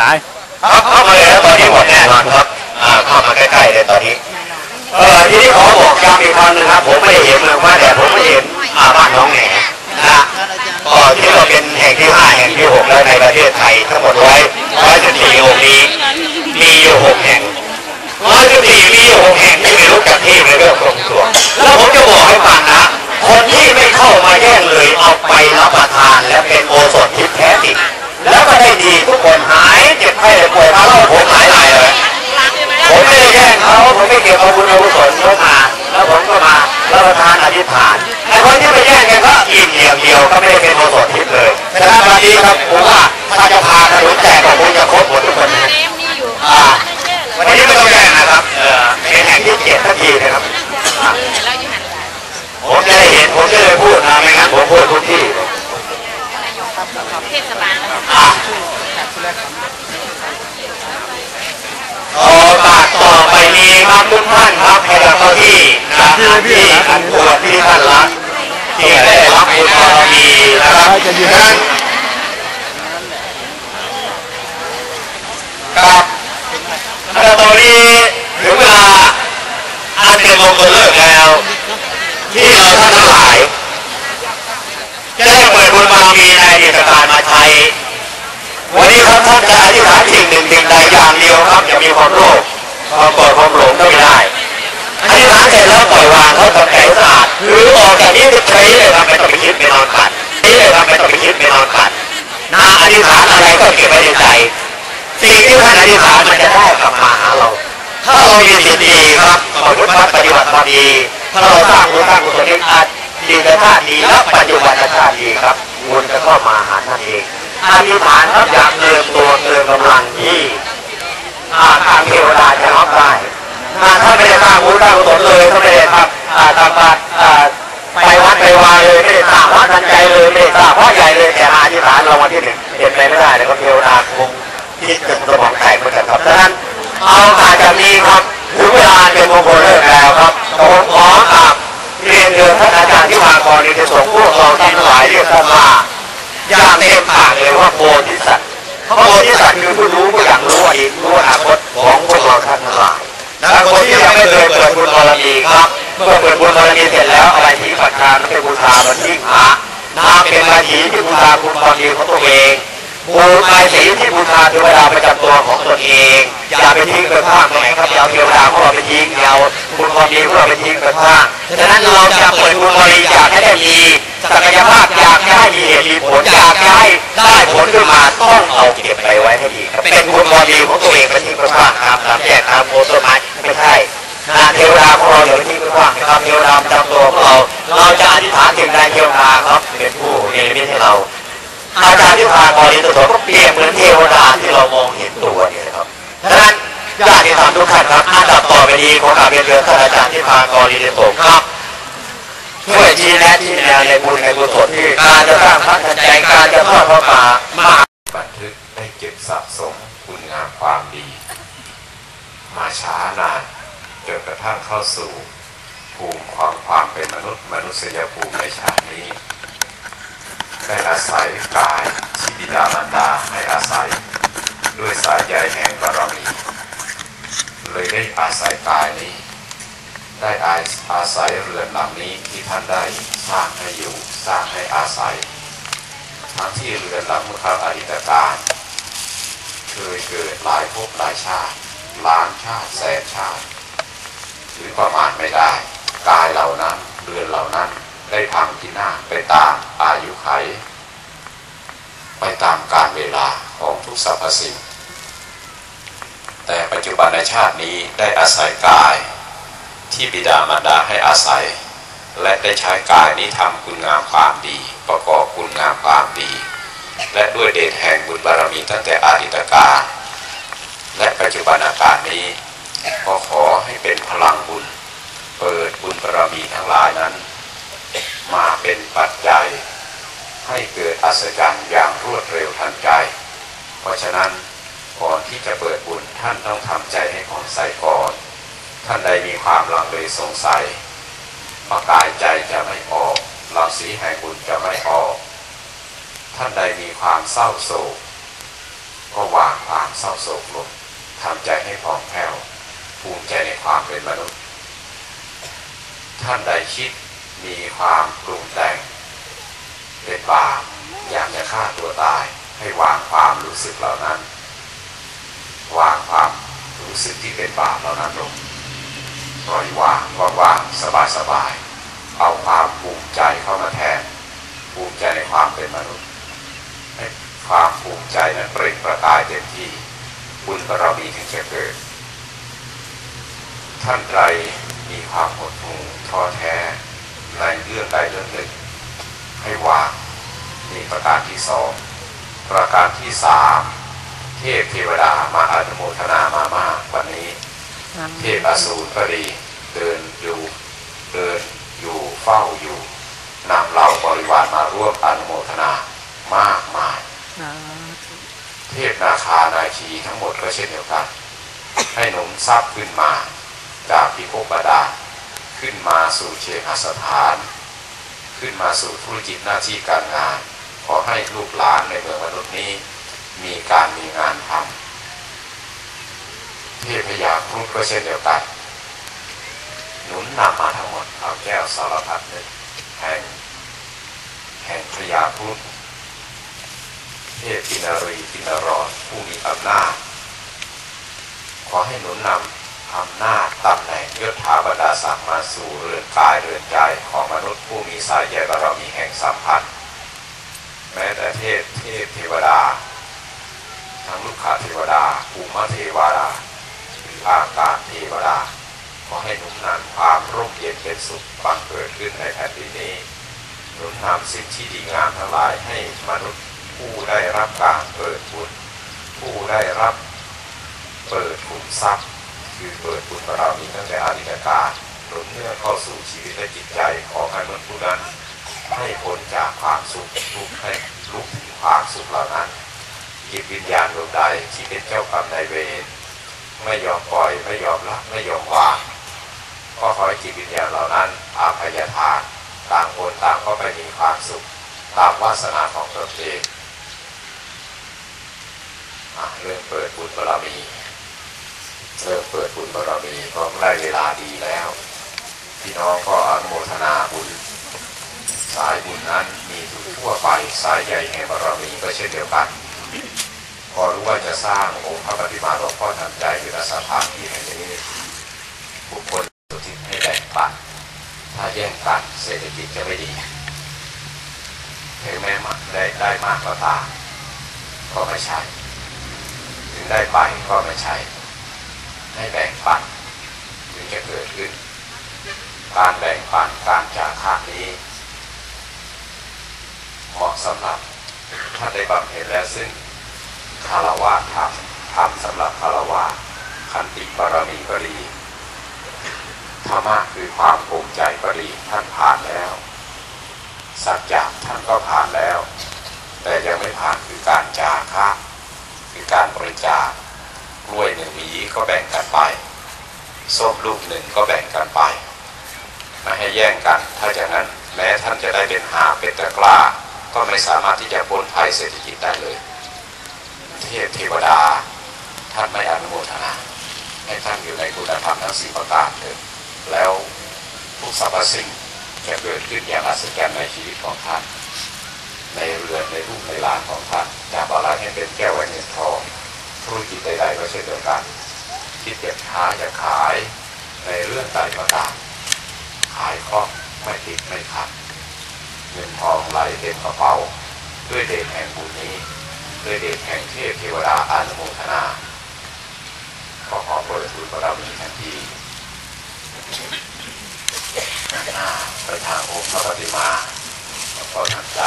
นายครับเข้ามาเลยครับตอนนี้หมดแน่นอนครับอ่าเข้ามาใกล้ๆเลยตอนนี้เออทีนี้ขอบอกย้ำอีกครั้งหนึงครับผมไม่ได้เห็นเมืองว่าแต่ผมไม่เห็นอ่าบ้านน้องแหนนะฮะก็ที่เราเป็นแห่งที่ห้าแห่งที่หกแล้วในประเทศไทยทั้งหมดร้อยร้อยสิบสี่องค์นี้มีอยู่หกแห่งร้อยสิบสี่มีอยู่หกแห่งที่ไม่รู้จักที่ในเรื่องของตัวแล้วผมจะบอกให้ฟังนะ คนที่ไม่เข้ามาแย่งเลยเอาไปรับประทานและเป็นโอสถทิพย์แท้จริงแล้วก็ได้ดีทุกคนหายเจ็บไข้ได้ป่วยมาแล้วผมหายหายเลย ผมไม่ได้แย่งเขาผมไม่เกี่ยวกับบุญกุศลเขามาแล้วผมก็มารับประทานอธิษฐานไอ้คนที่ไปแย่งกันก็อิ่มอย่างเดียวก็ไม่ได้เป็นโอสถทิพย์เลยฉะนั้นวันนี้ครับผมว่าถ้าจะพาขนมแจกก็คงจะครบหมดทุกคนนะอ่าวันนี้ไม่ต้องแย่งนะครับเออเป็นแห่งที่เจ็ดทันทีนะครับอะผมจะได้เห็นผมจะได้พูดนะไม่งั้นผมพูดทุกที่เลย เทศบาล อะโอกาสต่อไปนี้ครับทุกท่านครับให้เราเข้าที่ นะที่อันควรที่ท่านรักที่ได้รับบุญบารมีนะครับฉะนั้นครับแต่ตอนนี้ถึงเวลาอันเป็นมงคลเลิกแล้ว ที่เราท่านทั้งหลายจะได้เปิดบุญบารมีในอดีตการมาใช้วันนี้ครับท่านจะอธิษฐานสิ่งหนึ่งสิ่งใดอย่างเดียวครับจะมีความโลภความโกรธความหลงก็ไม่ได้ อธิษฐานเสร็จแล้วปล่อยวางเขาทำใจสะอาดหรือออกจากนี้ใช้เลยครับไม่ต้องไปคิดไปนอนขัดนี่เลยครับไม่ต้องไปคิดไปนอนขัดนะอธิษฐานอะไรก็เก็บไว้ในใจสิ่งที่ท่านอธิษฐานมันจะได้กลับมาหาเรา ถ้าเรามีจิตดีครับประพฤติปฏิบัติความดีถ้าเราสร้างบุญสร้างกุศลนี้อาจดีในชาติดีและปัจจุบันชาติดีครับบุญจะเข้ามาหาท่านเองอธิษฐานครับอยากเติมตัวเติมกำลังที่อาทางเทวดาจะรับได้ อ่าถ้าไม่ได้สร้างบุญสร้างกุศลเลยถ้าไม่ได้ทำอ่าทำบาตรไปวัดไปวาเลยไม่ได้สร้างวัดทันใจเลยไม่ได้สร้างพระใหญ่เลยแต่อธิษฐานเราวัลที่หนึ่งเห็นไปไม่ได้เลยครับเทวดาคงคิดจนสมองแตกเหมือนกันครับฉะนั้นเอาอาจจะมีครับถึงเวลาเป็นมงคลเลิกแล้วครับผมขอกับเรียนเชิญท่านอาจารย์ที่มากรณีจะส่งพวกเราที่ทั้งหลายเรียกท่านว่าอย่างเต็มปากเลยว่าโพธิสัตว์โพธิสัตว์คือผู้รู้ผู้อย่างรู้อดีตรู้อนาคตของพวกเราท่านทั้งหลาย นะคนที่ยังไม่เคยเปิดบุญบารมีครับเมื่อเปิดบุญบารมีเสร็จแล้วอะไรที่ปัจจานเป็นบูชามันยิ่งหาน้ำเป็นมาถีที่บูชาคุณความดีของตัวเองบูชาสีที่บูชาเทวดาประจำตัวของตนเองอย่าไปทิ้งไปข้างตรงไหนครับอย่าเอาเทวดาของเราไปทิ้งเอาคุณความดีของเราไปทิ้งไปข้างฉะนั้นเราจะเปิดบุญบารมีอยากให้ได้มี วดาของเราอย่าไปทิ้งไปขว้างนะครับเทวดาประจำตัวของเรา เราจะอธิษฐานถึงใดเทวดาครับเป็นผู้เนรมิตให้เรา อาจารย์ที่พากรณีตัวก็เปรียบเหมือนเทวดาที่เรามองเห็นตัวเนี่ยนะครับดังนั้นญาติธรรมทุกท่านครับอันดับต่อไปนี้ของการเรียนเรือท่านอาจารย์ที่พากรณีตัวครับช่วยชี้แนะที่แนวในบุญในกุศลที่การจะสร้างพระทันใจการจะทอดพระป่ามาบันทึกได้เก็บสะสมคุณงามความดี มาช้านาน จนกระทั่งเข้าสู่ภูมิความความเป็นมนุษย์มนุษยภูมิในชาตินี้ ได้อาศัยกายที่บิดามารดาให้อาศัย ด้วยสายใยแห่งบารมีเลยได้อาศัยกายนี้ ได้อาอาศัยเรือนหลังนี้ที่ท่านได้สร้างให้อยู่สร้างให้อาศัย ทั้งที่เรือนหลังเมื่อครั้งอดีตการเคยเกิดหลายภพหลายชาติล้านชาติแสนชาติ หรือประมาณไม่ได้ กายเหล่านั้นเรือนเหล่านั้นได้พังที่หน้าไปตามอายุไข ไปตามการเวลาของทุกสรรพสิ่ง แต่ปัจจุบันในชาตินี้ได้อาศัยกาย ที่บิดามารดาให้อาศัย และได้ใช้กายนี้ทำคุณงามความดี ประกอบคุณงามความดี และด้วยเดชแห่งบุญบารมีตั้งแต่อาดิตการและปัจจุบันอาการนี้ ก็ขอให้เป็นพลังบุญ เปิดบุญบารมีทั้งหลายนั้น มาเป็นปัจจัย ให้เกิดอัศจรรย์อย่างรวดเร็วทันใจ เพราะฉะนั้นก่อนที่จะเปิดบุญท่านต้องทำใจให้ผ่องใสก่อน ท่านใดมีความลังเลสงสัยประกายใจจะไม่ออกรังสีแห่งบุญจะไม่ออก ท่านใดมีความเศร้าโศก ก็วางความเศร้าโศกลงทำใจให้ผ่องแผ้ว ภูมิใจในความเป็นมนุษย์ ท่านใดคิดมีความปรุงแต่งเป็นบาปอยากจะฆ่าตัวตายให้วางความรู้สึกเหล่านั้น วางความรู้สึกที่เป็นบาปเหล่านั้นลงปล่อยวางว่างๆสบายๆเอาความภูมิใจเข้ามาแทนภูมิใจในความเป็นมนุษย์ให้ความภูมิใจนั้นเปล่งประกายเต็มที่บุญบารมีถึงจะเกิด ท่านใดมีความหดหู่ท้อแท้ในเรื่องใดเรื่องหนึ่ง ให้วางนี่ประการที่สองประการที่สามเทพเทวดามาอนุโมทนามามากวันนี้ เทพอสูรก็ดีเดินอยู่เดินอยู่เฝ้าอยู่นำเหล่าบริวารมาร่วมอนุโมทนามากมาย เทพนาคานาคีทั้งหมดก็เช่นเดียวกัน ให้หนุนทรัพย์ขึ้นมา จากพิภพบาดาลขึ้นมาสู่เชหสถาน ขึ้นมาสู่ธุรกิจหน้าที่การงาน ขอให้ลูกหลานในเมืองมนุษย์นี้ มีการมีงานทำเทพยาครุฑก็เช่นเดียวกันหนุนนำมาทั้งหมดเอาแก้วสารพัดนึกแห่งแห่งพยาครุฑเทพปินารีปินารอนผู้มีอำนาจขอให้หนุนนำ อำนาจตำแหน่งยศถาบรรดาศักดิ์มาสู่เรือนกายเรือนใจของมนุษย์ผู้มีสายใยบารมีแห่งสัมพันธ์ แม้แต่เทพเทพเทวดา ทั้งลูกขาเทวดาภูมิเทวดาหรืออากาศเทวดา ขอให้หนุนนำความร่มเย็นเป็นสุขบังเกิดขึ้นในแผ่นดินนี้หนุนนำสิ่งที่ดีงามทั้งหลายให้มนุษย์ผู้ได้รับการเปิดบุญผู้ได้รับเปิดขุมทรัพย์ คือเปิดบุญบารมีตั้งแต่อดีตการหนุนเนื่องเข้าสู่ชีวิตและจิตใจของมนุษย์ผู้นั้น ให้พ้นจากความสุขทุกข์ให้ลุกถึงความสุขเหล่านั้นจิตวิญญาณดวงใดที่เป็นเจ้ากรรมนายเวรไม่ยอมปล่อยไม่ยอมละไม่ยอมวางก็ขอให้จิตวิญญาณเหล่านั้นอาภัยทานต่างคนต่างก็ไปมีความสุขตามวาสนาของตนเองเรื่องเปิดบุญบารมี เริ่มเปิดบุญบารมีก็ได้เวลาดีแล้ว พี่น้องก็อนุโมทนาบุญ สายบุญนั้นมีอยู่ทั่วไปสายใหญ่แห่งบารมีก็เช่นเดียวกัน พอรู้ว่าจะสร้างองค์พระปฏิมาหลวงพ่อทันใจอยู่ในสถานที่แห่งนี้บุคคลสุทิศให้แบ่งปันถ้าแย่งกันเศรษฐกิจจะไม่ดีถึงแม้มากได้ได้มากก็ตามก็ไม่ใช่ ถึงได้ไปก็ไม่ใช่ ให้แบ่งปันถึงจะเกิดขึ้น การแบ่งปันการจากค่านี้ เหมาะสำหรับท่านได้บำเพ็ญแล้วซึ่งคารวะธรรมธรรมสำหรับคารวะขันติบารมีก็ดีธรรมะคือความภูมิใจก็ดีท่านผ่านแล้วสัจจะท่านก็ผ่านแล้ว แต่ยังไม่ผ่านคือการจาคะคือการบริจาค กล้วยหนึ่งหวีก็แบ่งกันไป ส้มลูกหนึ่งก็แบ่งกันไป ไม่ให้แย่งกัน ถ้าอย่างนั้นแม้ท่านจะได้เป็นหาเป็นตะกร้า ก็ไม่สามารถที่จะพ้นภัยเศรษฐกิจได้เลย เทพเทวดา ท่านไม่อนุโมทนา ให้ท่านอยู่ในคุณธรรมทั้งสี่ประการเถิดแล้วทุกสรรพสิ่งจะเกิดขึ้นอย่างอัศจรรย์ในชีวิตของท่าน ในเรือนในรูปในลานของท่านจากอะไรให้เป็นแก้วแหวนเงินทอง ธุรกิจใดๆก็เช่นเดียวกันคิดจะค้าจะขายในเรื่องใดก็ตามขายคล่องไม่ติดไม่ขัดเงินทองไหลเต็มกระเป๋า ด้วยเดชแห่งบุญนี้ ด้วยเดชแห่งเทพเทวดาอนุโมทนา ขอขอเปิดบุญบารมีทันทีหน้าไปทางองค์พระปฏิมาขอทันใจ